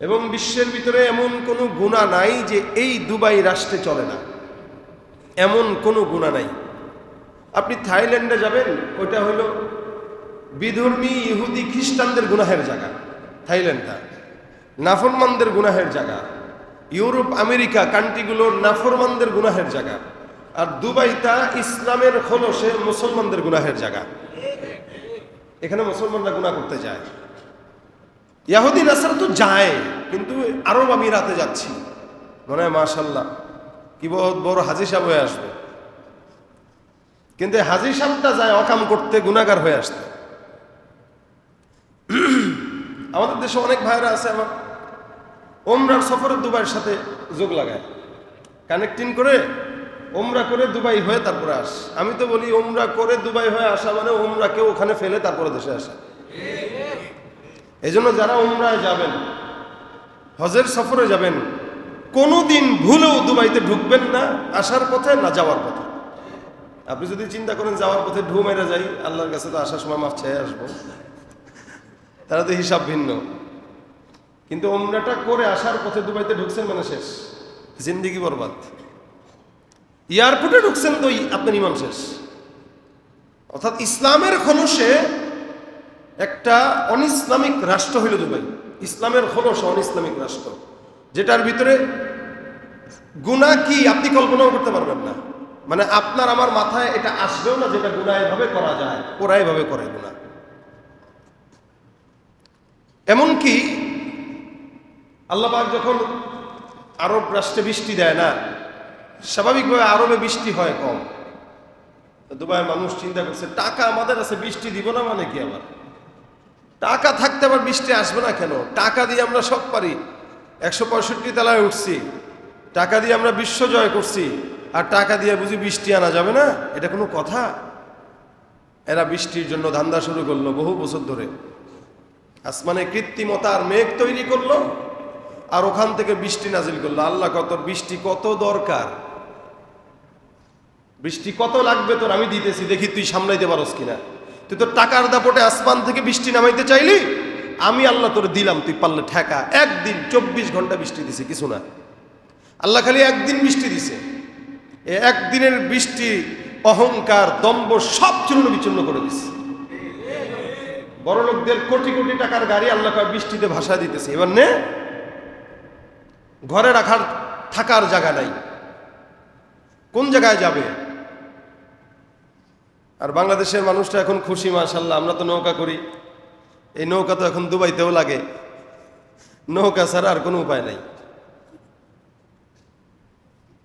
এবং বিশ্বের ভিতরে এমন কোনো গুণা নাই যে এই দুবাই রাষ্ট্রে চলে না। এমন কোনো গুণা নাই। আপনি থাইল্যান্ডে যাবেন, ওইটা হলো বিধর্মী ইহুদি খ্রিস্টানদের গুনাহের জায়গা, থাইল্যান্ডটা। নাফরমানদের গুনাহের জায়গা। ইউরোপ, আমেরিকা কান্ট্রিগুলোর নাফরমানদের গুনাহের জায়গা। আর দুবাইটা ইসলামের খোলসে মুসলমানদের গুনাহের জায়গা। এখানে মুসলমানরা গুনাহ করতে যায়। ইয়াহুদ্দিন আসার তো যায়, কিন্তু আরব আমি রাতে যাচ্ছি। মনে হয় মাশাল্লাহ, কি বড় হাজি সাহেব হয়ে আসবে। কিন্তু হাজি সাহেবটা যায় অকাম করতে গুণাগার হয়ে আসতে। আমাদের দেশে অনেক ভাইরা আছে, আমার ওমরার সফরে দুবাইয়ের সাথে যোগ লাগায়। কানেক্টিং করে ওমরা করে দুবাই হয়ে তারপরে আস। আমি তো বলি, ওমরা করে দুবাই হয়ে আসা মানে ওমরাকে ওখানে ফেলে তারপরে দেশে আসা। এই জন্য যারা ওমরায় যাবেন, হজের সফরে যাবেন, কোনোদিন ভুলেও দুবাইতে ঢুকবেন না, আসার পথে না যাওয়ার পথে। আপনি যদি চিন্তা করেন যাওয়ার পথে ঢু মেরে যাই, আল্লাহর কাছে তো আসার সময় মাফ চেয়ে আসব। তারা তো হিসাব ভিন্ন। কিন্তু ওমরাটা করে আসার পথে দুবাইতে ঢুকছেন মানে শেষ। জিন্দিগি বরবাদ। এয়ারপোর্টে ঢুকছেন তো আপনার ইমান শেষ। অর্থাৎ ইসলামের খনসে একটা অনিসলামিক রাষ্ট্র হইল দুবাই। ইসলামের খনস অনিসলামিক রাষ্ট্র, যেটার ভিতরে গুণা কি আপনি কল্পনাও করতে পারবেন না। মানে আপনার আমার মাথায় এটা আসবেও না যেটা গুণা এভাবে করা যায়, ওরা এভাবে করে গুণা। এমনকি আল্লাহবাক যখন আরব রাষ্ট্রে বৃষ্টি দেয় না, স্বাভাবিকভাবে আরবে বৃষ্টি হয় কম। দুবাইয়ের মানুষ চিন্তা করছে, টাকা আমাদের আছে, বৃষ্টি দিব না মানে কি আবার? টাকা থাকতে আবার বৃষ্টি আসবে না কেন? টাকা দিয়ে আমরা সব পারি। একশো পঁয়ষট্টি তলায় উঠছি। টাকা দিয়ে আমরা বিশ্ব জয় করছি। আর টাকা দিয়ে বুঝি বৃষ্টি আনা যাবে না? এটা কোনো কথা? এরা বৃষ্টির জন্য ধান্দা শুরু করল বহু বছর ধরে। আসমানে কৃত্রিমতার মেঘ তৈরি করল আর ওখান থেকে বৃষ্টি নাজিল করল। আল্লাহ কত, বৃষ্টি কত দরকার? বৃষ্টি কত লাগবে তোর? আমি দিতেছি। দেখি তুই সামলাইতে পারস কিনা? তুই তোর টাকার দাপটে আসমান থেকে বৃষ্টি নামাইতে চাইলি? আমি আল্লাহ তোর দিলাম, তুই পারলে ঠেকা। একদিন চব্বিশ ঘণ্টা বৃষ্টি দিছে, কিছু না। আল্লাহ খালি একদিন বৃষ্টি দিছে। এ একদিনের বৃষ্টি, অহংকার দম্ব সব চূর্ণ বিচূর্ণ করে দিছে। বড় লোকদের কোটি কোটি টাকার গাড়ি আল্লাহ বৃষ্টিতে ভাষা দিতেছে। এবার নে, ঘরে রাখার থাকার জায়গা নাই। কোন জায়গায় যাবে? আর বাংলাদেশের মানুষটা এখন খুশি মাশাল্লাহ আমরা তো নৌকা করি। এই নৌকা তো এখন দুবাইতেও লাগে। নৌকা ছাড়া আর কোনো উপায় নাই।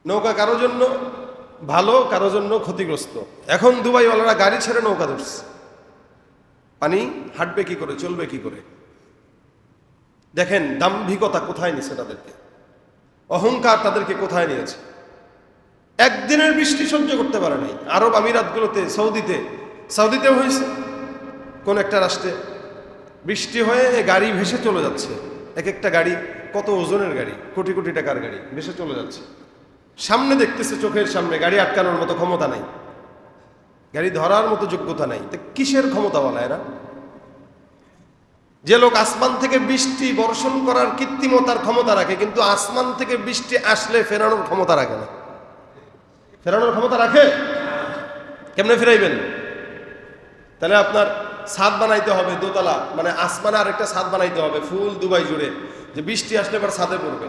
নৌকা কারোর জন্য ভালো কারোর জন্য ক্ষতিগ্রস্ত। এখন দুবাইওয়ালারা গাড়ি ছেড়ে নৌকা ধরছে। পানি হাঁটবে কি করে, চলবে কি করে? দেখেন দাম্ভিকতা কোথায় নিছে তাদেরকে? অহংকার তাদেরকে কোথায় নিয়েছে? একদিনের বৃষ্টি সহ্য করতে পারে নাই। আরব আমিরাতগুলোতে, সৌদিতে। সৌদিতেও হয়েছে। কোন একটা রাষ্ট্রে বৃষ্টি হয়ে গাড়ি ভেসে চলে যাচ্ছে। এক একটা গাড়ি, কত ওজনের গাড়ি, কোটি কোটি টাকার গাড়ি ভেসে চলে যাচ্ছে। সামনে দেখতেছে চোখের সামনে, গাড়ি আটকানোর মতো ক্ষমতা নাই। গাড়ি ধরার মতো যোগ্যতা নাই। তো কিসের ক্ষমতা বলা এরা? যে লোক আসমান থেকে বৃষ্টি বর্ষণ করার কৃত্রিমতার ক্ষমতা রাখে, কিন্তু আসমান থেকে বৃষ্টি আসলে ফেরানোর ক্ষমতা রাখে না। ফেরানোর ক্ষমতা রাখে? কেমনে ফেরাইবেন? তাহলে আপনার ছাদ বানাইতে হবে, দোতলা মানে আসমানে আরেকটা ছাদ বানাইতে হবে, ফুল দুবাই জুড়ে, যে বৃষ্টি আসলে এবার ছাদে পড়বে।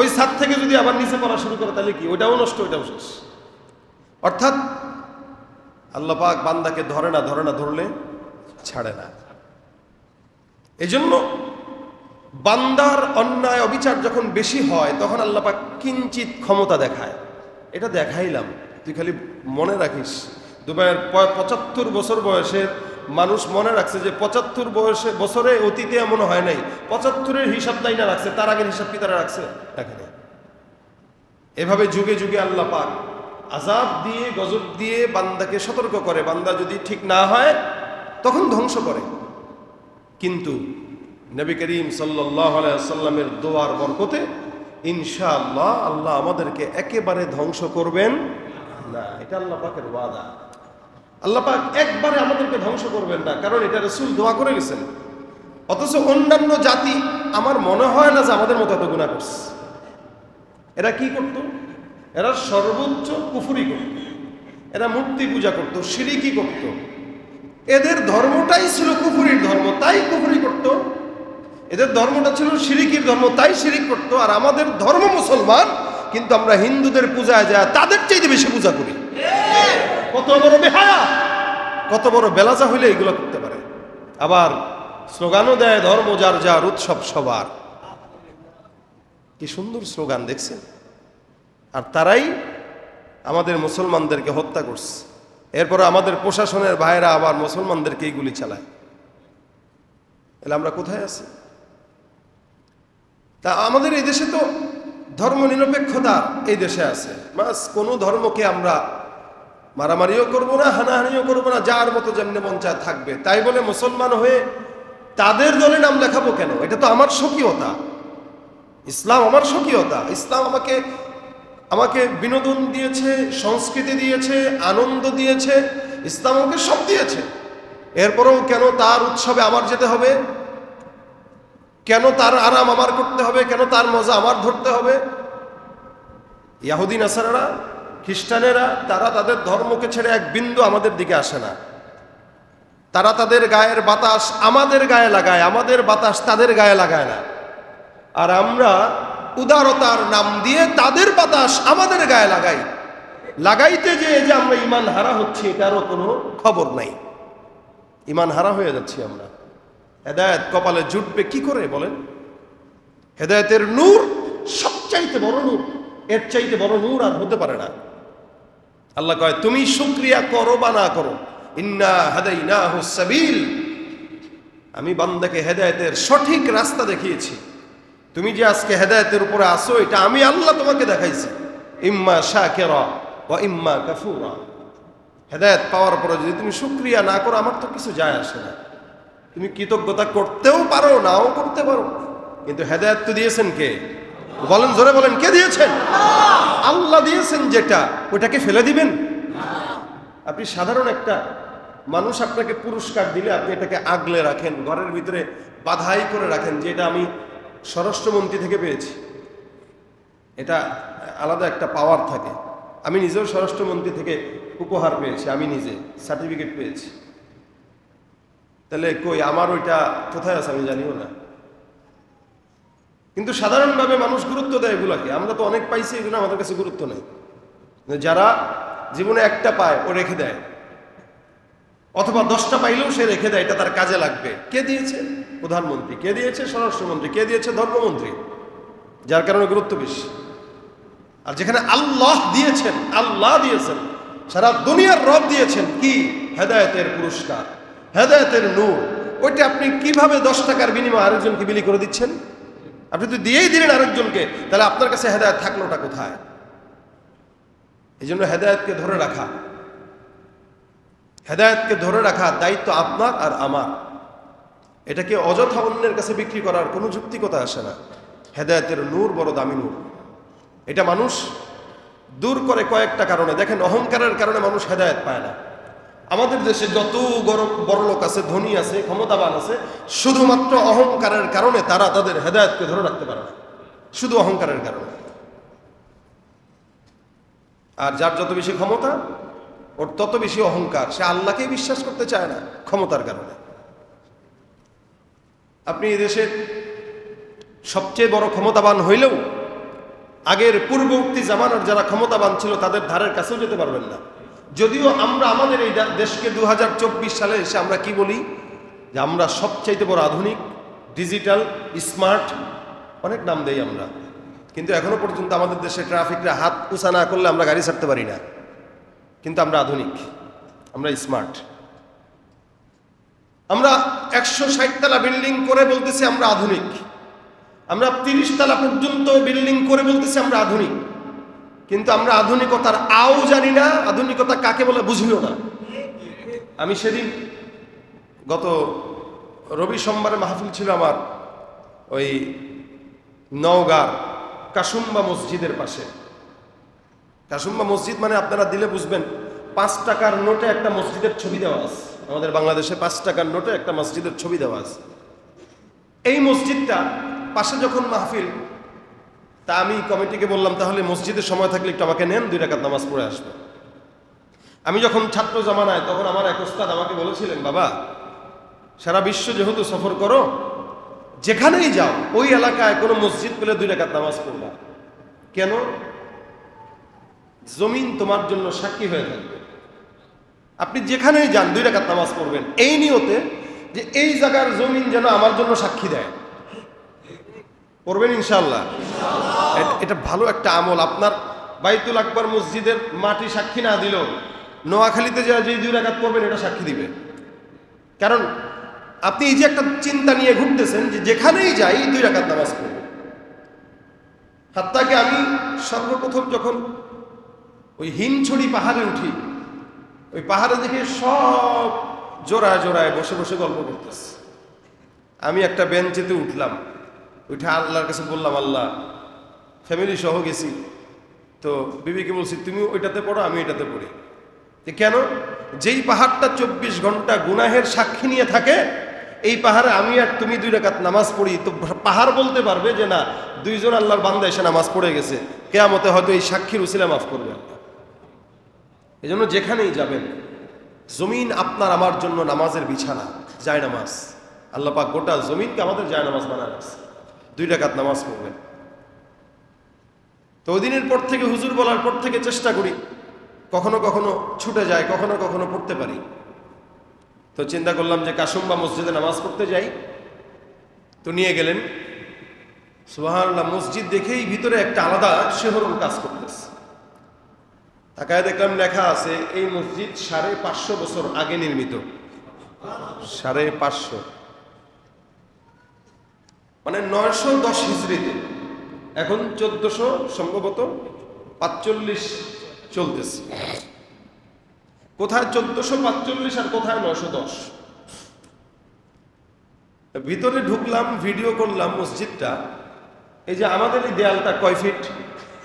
ওই ছাদ থেকে যদি আবার নিচে পড়া শুরু করে, তাহলে কি? ওইটাও নষ্ট, ওইটাও শেষ। অর্থাৎ আল্লাহ পাক বান্দাকে ধরে না ধরে না, ধরলে ছাড়ে না। এই জন্য বান্দার অন্যায় অবিচার যখন বেশি হয়, তখন আল্লাহ পাক কিঞ্চিত ক্ষমতা দেখায়। এটা দেখাইলাম, তুই খালি মনে রাখিস। দুবাইয়ের পঁচাত্তর বছর বয়সের মানুষ মনে রাখছে যে পঁচাত্তর বয়সে বছরে অতীতে এমন হয় নাই। পঁচাত্তরের হিসাব তাই না রাখছে? তার আগের হিসাব কি তারা রাখছে? রাখে নাই। এভাবে যুগে যুগে আল্লাহ পাক আজাব দিয়ে, গজব দিয়ে বান্দাকে সতর্ক করে। বান্দা যদি ঠিক না হয়, তখন ধ্বংস করে। কিন্তু নবী করিম সাল্লাহ সাল্লামের দোয়ার বরকতে ইনশাআল্লাহ আল্লাহ আমাদেরকে একেবারে ধ্বংস করবেন। না, এটা আল্লাহ পাকের ওয়াদা। আল্লাহ পাক একবারে আমাদেরকে ধ্বংস করবেন না, কারণ এটা রসুল দোয়া করে গেছেন। অথচ অন্যান্য জাতি, আমার মনে হয় না যে আমাদের মতো এত গুণা করছে। এরা কি করত? এরা সর্বোচ্চ কুফুরি করত। এরা মূর্তি পূজা করত কি করত? এদের ধর্মটাই ছিল কুফুরির ধর্ম, তাই কুফুরি করত। এদের ধর্মটা ছিল সিরিকির ধর্ম তাই সিরিক করত। আর আমাদের ধর্ম মুসলমান কিন্তু আমরা হিন্দুদের পূজায় যায় তাদের চাইতে বেশি পূজা করি। কত বড় বেহায়া। কত বড় বেলাজা হইলে এগুলো করতে পারে। আবার স্লোগানও দেয় ধর্ম যার যার উৎসব সবার। কি সুন্দর স্লোগান দেখছেন? আর তারাই আমাদের মুসলমানদেরকে হত্যা করছে। এরপরে আমাদের প্রশাসনের ভাইরা আবার মুসলমানদেরকে এইগুলি চালায়। তাহলে আমরা কোথায় আছি? তা আমাদের এই দেশে তো ধর্ম নিরপেক্ষতা এই দেশে আছে। বাস কোনো ধর্মকে আমরা মারামারিও করব না, হানাহানিও করব না, যার মতো যেমনি মঞ্চায় থাকবে। তাই বলে মুসলমান হয়ে তাদের দলে নাম লেখাবো কেন? এটা তো আমার স্বকীয়তা। ইসলাম আমার স্বকীয়তা। ইসলাম আমাকে আমাকে বিনোদন দিয়েছে, সংস্কৃতি দিয়েছে, আনন্দ দিয়েছে, ইসলাম আমাকে সব দিয়েছে। এরপরেও কেন তার উৎসবে আমার যেতে হবে? কেন তার আরাম আমার করতে হবে? কেন তার মজা আমার ধরতে হবে? ইয়াহুদিন আসারারা খ্রিস্টানেরা, তারা তাদের ধর্মকে ছেড়ে এক বিন্দু আমাদের দিকে আসে না। তারা তাদের গায়ের বাতাস আমাদের গায়ে লাগায়, আমাদের বাতাস তাদের গায়ে লাগায় না। আর আমরা উদারতার নাম দিয়ে তাদের বাতাস আমাদের গায়ে লাগাই। লাগাইতে যে যে আমরা ইমান হারা হচ্ছি, এটারও কোনো খবর নাই। ইমান হারা হয়ে যাচ্ছি আমরা। হেদায়ত কপালে জুটবে কি করে বলেন? হেদায়তের নূর সবচাইতে বড় নূর, এর চাইতে বড় নূর আর হতে পারে না। আল্লাহ কয়, তুমি শুক্রিয়া করো বা না করো? ইন্না হাদাইনা সাবিল। আমি বান্দাকে হেদায়তের সঠিক রাস্তা দেখিয়েছি। তুমি যে আজকে হেদায়তের উপরে আসো এটা আমি আল্লাহ তোমাকে দেখাইছি। ইম্মা শাহ শাকেরা বা ইম্মা কাফুরা। হেদায়ত পাওয়ার পরে যদি তুমি শুক্রিয়া না করো, আমার তো কিছু যায় আসে না। তুমি কৃতজ্ঞতা করতেও পারো, নাও করতে পারো। কিন্তু হেদায়ত তো দিয়েছেন কে? বলেন, জোরে বলেন, কে দিয়েছেন? আল্লাহ দিয়েছেন যেটা ওটাকে ফেলে দিবেন? আপনি সাধারণ একটা মানুষ, আপনাকে পুরস্কার দিলে আপনি এটাকে আগলে রাখেন, ঘরের ভিতরে বাধাই করে রাখেন যে এটা আমি স্বরাষ্ট্রমন্ত্রী থেকে পেয়েছি। এটা আলাদা একটা পাওয়ার থাকে। আমি নিজেও স্বরাষ্ট্রমন্ত্রী থেকে উপহার পেয়েছি, আমি নিজে সার্টিফিকেট পেয়েছি। তাহলে কই, আমার ওইটা কোথায় আছে আমি জানিও না। কিন্তু সাধারণভাবে মানুষ গুরুত্ব দেয় এগুলাকে। আমরা তো অনেক পাইছি এগুলো, আমাদের কাছে গুরুত্ব নেই। যারা জীবনে একটা পায়, ও রেখে দেয়। অথবা দশটা পাইলেও সে রেখে দেয়, এটা তার কাজে লাগবে। কে দিয়েছে? প্রধানমন্ত্রী। কে দিয়েছে? স্বরাষ্ট্রমন্ত্রী। কে দিয়েছে? ধর্মমন্ত্রী। যার কারণে গুরুত্ব বেশি। আর যেখানে আল্লাহ দিয়েছেন আল্লাহ দিয়েছেন, সারা দুনিয়ার রব দিয়েছেন, কি? হেদায়তের পুরস্কার। হেদায়তের নূর, ওইটা আপনি কীভাবে দশ টাকার বিনিময়ে আরেকজনকে বিলি করে দিচ্ছেন? আপনি তো দিয়েই দিলেন আরেকজনকে, তাহলে আপনার কাছে হেদায়ত থাকলোটা কোথায়? এই জন্য হেদায়তকে ধরে রাখা। হেদায়তকে ধরে রাখা দায়িত্ব আপনার আর আমার। এটাকে অযথা অন্যের কাছে বিক্রি করার কোনো যুক্তিকতা আসে না। হেদায়তের নূর বড় দামি নূর। এটা মানুষ দূর করে কয়েকটা কারণে। দেখেন, অহংকারের কারণে মানুষ হেদায়ত পায় না। আমাদের দেশে যত বড় লোক আছে, ধনী আছে, ক্ষমতাবান আছে, শুধুমাত্র অহংকারের কারণে তারা তাদের হেদায়তকে ধরে রাখতে পারে না। শুধু অহংকারের কারণে। আর যার যত বেশি ক্ষমতা, ওর তত বেশি অহংকার। সে আল্লাহকেই বিশ্বাস করতে চায় না, ক্ষমতার কারণে। আপনি এই দেশের সবচেয়ে বড় ক্ষমতাবান হইলেও, আগের পূর্ববর্তী জামানার যারা ক্ষমতাবান ছিল, তাদের ধারের কাছেও যেতে পারবেন না। যদিও আমরা আমাদের এই দেশকে দু হাজার চব্বিশ সালে এসে আমরা কি বলি? যে আমরা সবচাইতে বড় আধুনিক, ডিজিটাল, স্মার্ট, অনেক নাম দেই আমরা। কিন্তু এখনও পর্যন্ত আমাদের দেশে ট্রাফিকরা হাত উঁচা না করলে আমরা গাড়ি ছাড়তে পারি না। কিন্তু আমরা আধুনিক, আমরা স্মার্ট। আমরা একশো ষাটতলা বিল্ডিং করে বলতেছি আমরা আধুনিক। আমরা তিরিশতলা পর্যন্ত বিল্ডিং করে বলতেছি আমরা আধুনিক। কিন্তু আমরা আধুনিকতার আও জানি না, আধুনিকতা কাকে বলে বুঝিও না। আমি সেদিন গত রবি সোমবারে মাহফিল ছিল আমার, ওই নওগাঁর কাসুম্বা মসজিদের পাশে। কাসুম্বা মসজিদ মানে আপনারা দিলে বুঝবেন, পাঁচ টাকার নোটে একটা মসজিদের ছবি দেওয়া আছে। আমাদের বাংলাদেশে পাঁচ টাকার নোটে একটা মসজিদের ছবি দেওয়া আছে। এই মসজিদটা পাশে যখন মাহফিল তা আমি কমিটিকে বললাম, তাহলে মসজিদের সময় থাকলে একটু আমাকে নেন, দুই রাকাত নামাজ পড়ে আসবে। আমি যখন ছাত্র জামানায়, তখন আমার এক ওস্তাদ আমাকে বলেছিলেন, বাবা, সারা বিশ্ব যেহেতু সফর করো, যেখানেই যাও, ওই এলাকায় কোনো মসজিদ পেলে দুই রাকাত নামাজ পড়বা। কেন? জমিন তোমার জন্য সাক্ষী হয়ে থাকবে। আপনি যেখানেই যান, দুই রাকাত নামাজ পড়বেন। এই নিয়তে যে এই জায়গার জমিন যেন আমার জন্য সাক্ষী দেয়। পড়বেন ইনশাল্লাহ এটা ভালো একটা আমল। আপনার বাইতুল আকবর মসজিদের মাটি সাক্ষী না দিল নোয়াখালীতে যা যে দুই রাকাত করবেন এটা সাক্ষী দিবে। কারণ আপনি এই যে একটা চিন্তা নিয়ে ঘুরতেছেন যে যেখানেই যাই দুই রাকাত নামাজ পড়ব। হাত্তাকে আমি সর্বপ্রথম যখন ওই হিমছড়ি পাহাড়ে উঠি, ওই পাহাড়ে দেখে সব জোড়ায় জোড়ায় বসে বসে গল্প করতেছে। আমি একটা বেঞ্চেতে উঠলাম। উঠে আল্লাহর কাছে বললাম, আল্লাহ ফ্যামিলি সহ গেছি। তো বিবিকে বলছি, তুমি ওইটাতে পড়ো, আমি এটাতে পড়ি। কেন? যেই পাহাড়টা চব্বিশ ঘণ্টা গুনাহের সাক্ষী নিয়ে থাকে, এই পাহাড়ে আমি আর তুমি দুই রাকাত নামাজ পড়ি। তো পাহাড় বলতে পারবে যে, না, দুইজন আল্লাহর বান্দা এসে নামাজ পড়ে গেছে। কেয়ামতে হয়তো এই সাক্ষীর উসিলা মাফ করবে এই জন্য যেখানেই যাবেন, জমিন আপনার আমার জন্য নামাজের বিছানা যায় নামাজ আল্লাহ গোটা জমিনকে আমাদের যায় নামাজ বানা রাখছে। দুই রাকাত নামাজ পড়বেন। তো ওই দিনের পর থেকে, হুজুর বলার পর থেকে চেষ্টা করি, কখনো কখনো ছুটে যায় কখনো কখনো পড়তে পারি। তো চিন্তা করলাম যে কাসুম্বা মসজিদে নামাজ পড়তে যাই। তো নিয়ে গেলেন, সুবহানাল্লাহ, মসজিদ দেখেই ভিতরে একটা আলাদা শেহরণ কাজ করতেছে। তাকায় দেখলাম লেখা আছে, এই মসজিদ সাড়ে পাঁচশো বছর আগে নির্মিত। সাড়ে পাঁচশো। মানে নয়শো দশ হিজড়িতে। এখন চোদ্দশো সম্ভবত পাঁচচল্লিশ চলতেছে। কোথায় চোদ্দশো পাঁচচল্লিশ আর কোথায় নয়শো দশ? ভিতরে ঢুকলাম, ভিডিও করলাম মসজিদটা। এই যে আমাদের এই দেয়ালটা কয় ফিট?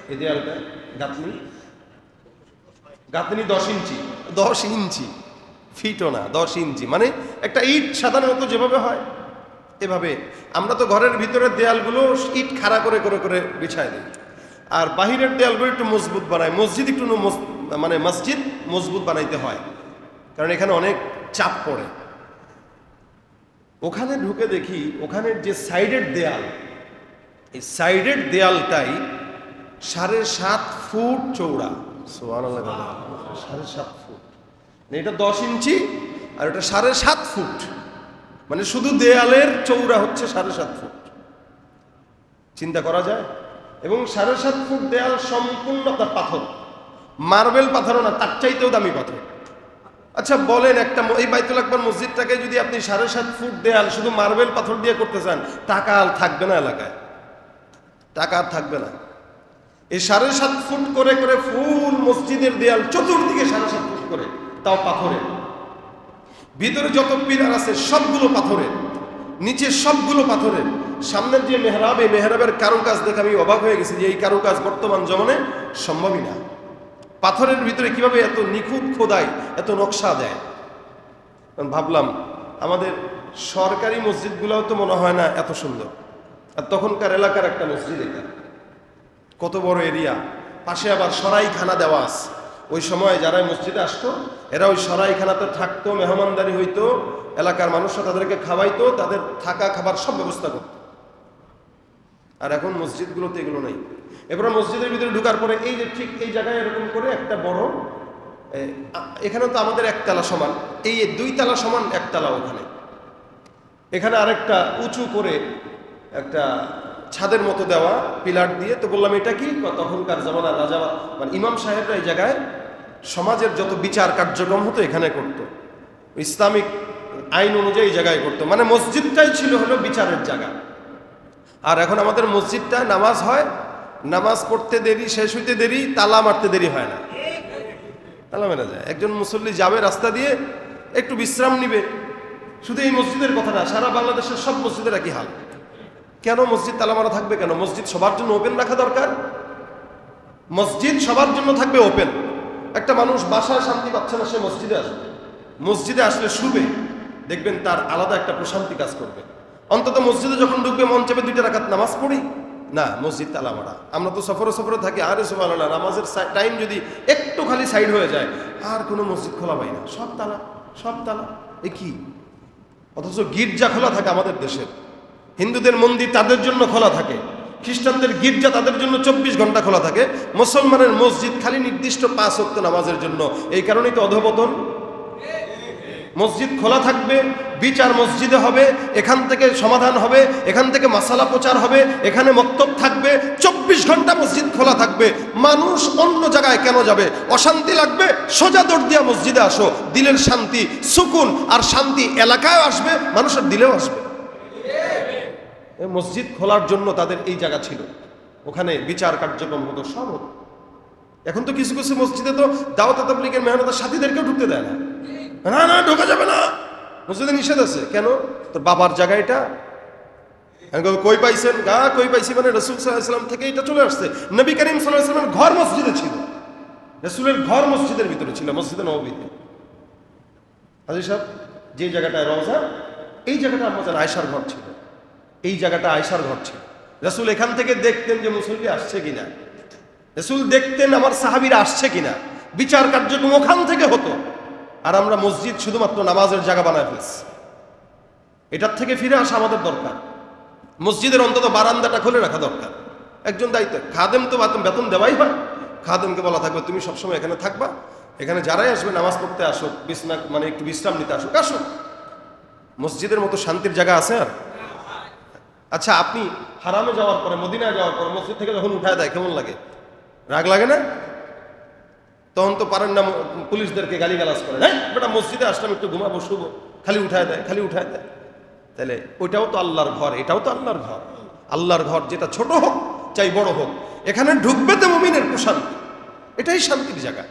এই দেয়ালটা গাঁথনি? গাঁথনি দশ ইঞ্চি। দশ ইঞ্চি। ফিটও না, দশ ইঞ্চি। মানে একটা ইট সাধারণত যেভাবে হয় এভাবে। আমরা তো ঘরের ভিতরের দেয়ালগুলো ইট খাড়া করে করে করে বিছায় দিই। আর বাহিরের দেয়ালগুলো একটু মজবুত বানায় মসজিদ একটু মানে মসজিদ মজবুত বানাইতে হয়। কারণ এখানে অনেক চাপ পড়ে। ওখানে ঢুকে দেখি ওখানের যে সাইডের দেয়াল, এই সাইডের দেয়ালটাই সাড়ে সাত ফুট চৌড়া সাড়ে সাত ফুট। মানে এটা দশ ইঞ্চি আর এটা সাড়ে সাত ফুট। মানে শুধু দেয়ালের চৌড়া হচ্ছে সাড়ে সাত ফুট। চিন্তা করা যায়? এবং সাড়ে সাত ফুট দেয়াল সম্পূর্ণ তার পাথর। মার্বেল পাথরও না, তার চাইতেও দামি পাথর। আচ্ছা বলেন একটা এই বাইতুল আকবর মসজিদটাকে যদি আপনি সাড়ে সাত ফুট দেয়াল শুধু মার্বেল পাথর দিয়ে করতে চান, টাকা আর থাকবে না এলাকায়। টাকা আর থাকবে না। এই সাড়ে সাত ফুট করে করে ফুল মসজিদের দেয়াল চতুর্দিকে সাড়ে সাত ফুট করে, তাও পাথরের। ভিতরে যত পিলার আছে, সবগুলো পাথরের, নিচে সবগুলো পাথরের। সামনের যে মেহরাব, এই মেহরাবের কারুকাজ দেখে আমি অবাক হয়ে গেছি যে এই কারুকাজ বর্তমান জমানে সম্ভবই না। পাথরের ভিতরে কীভাবে এত নিখুঁত খোদাই, এত নকশা দেয়? ভাবলাম, আমাদের সরকারি মসজিদগুলোও তো মনে হয় না এত সুন্দর। আর তখনকার এলাকার একটা মসজিদ এটা। কত বড় এরিয়া। পাশে আবার সরাইখানা দেওয়া আছে। ওই সময় যারা মসজিদে আসতো এরা ওই সরাইখানাতে থাকতো, মেহমানদারি হইতো, এলাকার মানুষরা তাদেরকে খাওয়াইতো, তাদের থাকা খাবার সব ব্যবস্থা করতো। আর এখন মসজিদগুলোতে এগুলো নেই। এরপরে মসজিদের ভিতরে ঢুকার পরে এই যে ঠিক এই জায়গায় এরকম করে একটা বড় এখানে তো আমাদের একতলা সমান, এই দুই তালা সমান একতলা ওখানে। এখানে আরেকটা উঁচু করে একটা ছাদের মতো দেওয়া, পিলার দিয়ে, তো বললাম এটা কি? তখনকার জামানার রাজা মানে ইমাম সাহেবরা এই জায়গায় সমাজের যত বিচার কার্যক্রম হতো এখানে করত। ইসলামিক আইন অনুযায়ী জায়গায় করতো। মানে মসজিদটাই ছিল হলো বিচারের জায়গা। আর এখন আমাদের মসজিদটা নামাজ হয়, নামাজ পড়তে দেরি, শেষ হইতে দেরি, তালা মারতে দেরি হয় না। তালা মেরা যায়। একজন মুসল্লি যাবে রাস্তা দিয়ে, একটু বিশ্রাম নিবে। শুধু এই মসজিদের কথা না সারা বাংলাদেশের সব মসজিদের একই হাল। কেন মসজিদ তালা মারা থাকবে কেন? মসজিদ সবার জন্য ওপেন রাখা দরকার। মসজিদ সবার জন্য থাকবে ওপেন একটা মানুষ বাসায় শান্তি পাচ্ছে না, সে মসজিদে আসবে। মসজিদে আসলে শুবে, দেখবেন তার আলাদা একটা প্রশান্তি কাজ করবে। অন্তত মসজিদে যখন ঢুকবে, মন চেপে দুইটা রাখাত নামাজ পড়ি। না, মসজিদ তালা মারা। আমরা তো সফরে সফরে থাকি, আরে সুবাহ নামাজের টাইম যদি একটু খালি সাইড হয়ে যায়, আর কোনো মসজিদ খোলা পাই না। সব তালা সব তালা। এ কি? অথচ গির্জা খোলা থাকে আমাদের দেশের। হিন্দুদের মন্দির তাদের জন্য খোলা থাকে। খ্রিস্টানদের গির্জা তাদের জন্য চব্বিশ ঘণ্টা খোলা থাকে। মুসলমানের মসজিদ খালি নির্দিষ্ট পাঁচ অক্ত নামাজের জন্য। এই কারণেই তো অধপতন। মসজিদ খোলা থাকবে, বিচার মসজিদে হবে, এখান থেকে সমাধান হবে, এখান থেকে মাসালা প্রচার হবে, এখানে মক্তব থাকবে, চব্বিশ ঘণ্টা মসজিদ খোলা থাকবে। মানুষ অন্য জায়গায় কেন যাবে? অশান্তি লাগবে? সোজা দৌড় দিয়া মসজিদে আসো। দিলের শান্তি, সুকুন আর শান্তি এলাকায় আসবে, মানুষের দিলেও আসবে। মসজিদ খোলার জন্য তাদের এই জায়গা ছিল। ওখানে বিচার কার্যক্রম হতো, সব হতো। এখন তো কিছু কিছু মসজিদে তো দাওয়াত তাবলিগের মেহনতের সাথীদেরকেও ঢুকতে দেয় না। না না, ঢোকা যাবে না। মসজিদে নিষেধ আছে। কেন? তোর বাবার জায়গা এটা। কই পাইছেন? গা, কই পাইছি মানে রসুল সাল্লাহাম থেকে এটা চলে আসছে। নবী করিম সাল্লাহামের ঘর মসজিদে ছিল। রসুলের ঘর মসজিদের ভিতরে ছিল, মসজিদে নবীতে হাজির সাহেব, যে জায়গাটায় রওজা, এই জায়গাটা আমাদের আয়সার ঘর ছিল। এই জায়গাটা আয়সার ঘর ছিল। রসুল এখান থেকে দেখতেন যে মুসল্লি আসছে কিনা। রসুল দেখতেন আমার সাহাবিরা আসছে কিনা। বিচার কার্যক্রম ওখান থেকে হতো। আর আমরা মসজিদ শুধুমাত্র নামাজের জায়গা বানায় ফেলছি। এটার থেকে ফিরে আসা আমাদের দরকার। মসজিদের অন্তত বারান্দাটা খুলে রাখা দরকার। একজন দায়িত্ব, খাদেম তো বেতন দেওয়াই হয়। খাদেমকে বলা থাকবে, তুমি সবসময় এখানে থাকবা। এখানে যারাই আসবে, নামাজ পড়তে আসো বিছনা মানে একটু বিশ্রাম নিতে আসুক আসুক। মসজিদের মতো শান্তির জায়গা আছে আর? আচ্ছা আপনি হারামে যাওয়ার পরে, মদিনায় যাওয়ার পরে, মসজিদ থেকে যখন উঠায় দেয়, কেমন লাগে? রাগ লাগে না? তখন তো পারেন না, পুলিশদেরকে গালি গালাজ করে। হ্যাঁ বেটা, মসজিদে আসলাম একটু ঘুমাবো, শুবো। খালি উঠায় দেয়, খালি উঠায় দেয়। তাহলে ওইটাও তো আল্লাহর ঘর, এটাও তো আল্লাহর ঘর। আল্লাহর ঘর যেটা ছোট হোক, চাই বড় হোক, এখানে ঢুকবে তো মমিনের প্রশান্তি। এটাই শান্তির জায়গা।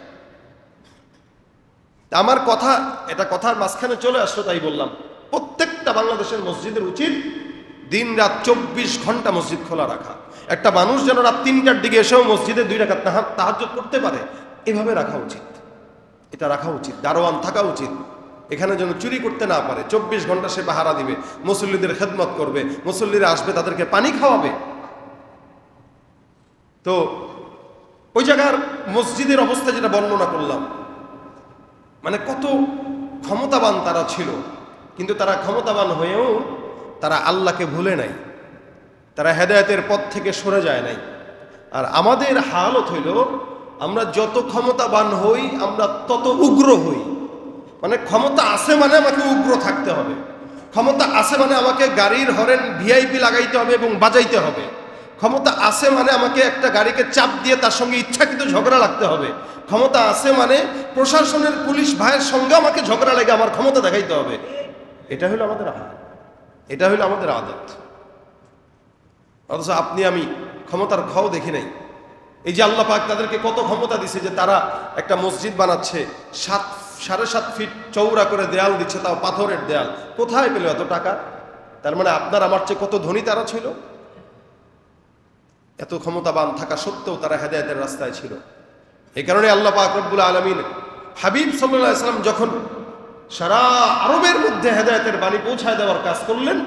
আমার কথা, এটা কথার মাঝখানে চলে আসলো, তাই বললাম। প্রত্যেকটা বাংলাদেশের মসজিদের উচিত দিন রাত চব্বিশ ঘণ্টা মসজিদ খোলা রাখা। একটা মানুষ যেন রাত তিনটার দিকে এসেও মসজিদে দুই রাখা তাহাজ করতে পারে, এভাবে রাখা উচিত। এটা রাখা উচিত, দারোয়ান থাকা উচিত। এখানে যেন চুরি করতে না পারে, চব্বিশ ঘণ্টা সে পাহারা দিবে, মুসল্লিদের খেদমত করবে, মুসল্লিরা আসবে, তাদেরকে পানি খাওয়াবে। তো ওই জায়গার মসজিদের অবস্থা যেটা বর্ণনা করলাম মানে কত ক্ষমতাবান তারা ছিল, কিন্তু তারা ক্ষমতাবান হয়েও তারা আল্লাহকে ভুলে নাই। তারা হেদায়তের পথ থেকে সরে যায় নাই। আর আমাদের হালত হইল, আমরা যত ক্ষমতাবান হই, আমরা তত উগ্র হই। মানে ক্ষমতা আছে মানে আমাকে উগ্র থাকতে হবে। ক্ষমতা আছে মানে আমাকে গাড়ির হরেন ভিআইপি লাগাইতে হবে এবং বাজাইতে হবে। ক্ষমতা আছে মানে আমাকে একটা গাড়িকে চাপ দিয়ে তার সঙ্গে ইচ্ছাকৃত ঝগড়া লাগতে হবে। ক্ষমতা আছে মানে প্রশাসনের পুলিশ ভাইয়ের সঙ্গে আমাকে ঝগড়া লেগে আমার ক্ষমতা দেখাইতে হবে। এটা হলো আমাদের আদত এটা হলো আমাদের আদত। অথচ আপনি আমি ক্ষমতার খাও দেখি নাই। এই যে আল্লাহ পাক তাদেরকে কত ক্ষমতা দিছে যে তারা একটা মসজিদ বানাচ্ছে, সাত, সাড়ে সাত ফিট চৌড়া করে দেয়াল দিচ্ছে, তাও পাথরের দেয়াল। কোথায় পেল এত টাকা? তার মানে আপনার আমার চেয়ে কত ধনী তারা ছিল? এত ক্ষমতাবান থাকা সত্ত্বেও তারা হেদায়তের রাস্তায় ছিল। এই কারণে আল্লাহ পাক রব্বুল আলমিন হাবিব সাল্লাহ সাল্লাম যখন সারা আরবের মধ্যে হেদায়তের বাণী পৌঁছায় দেওয়ার কাজ করলেন।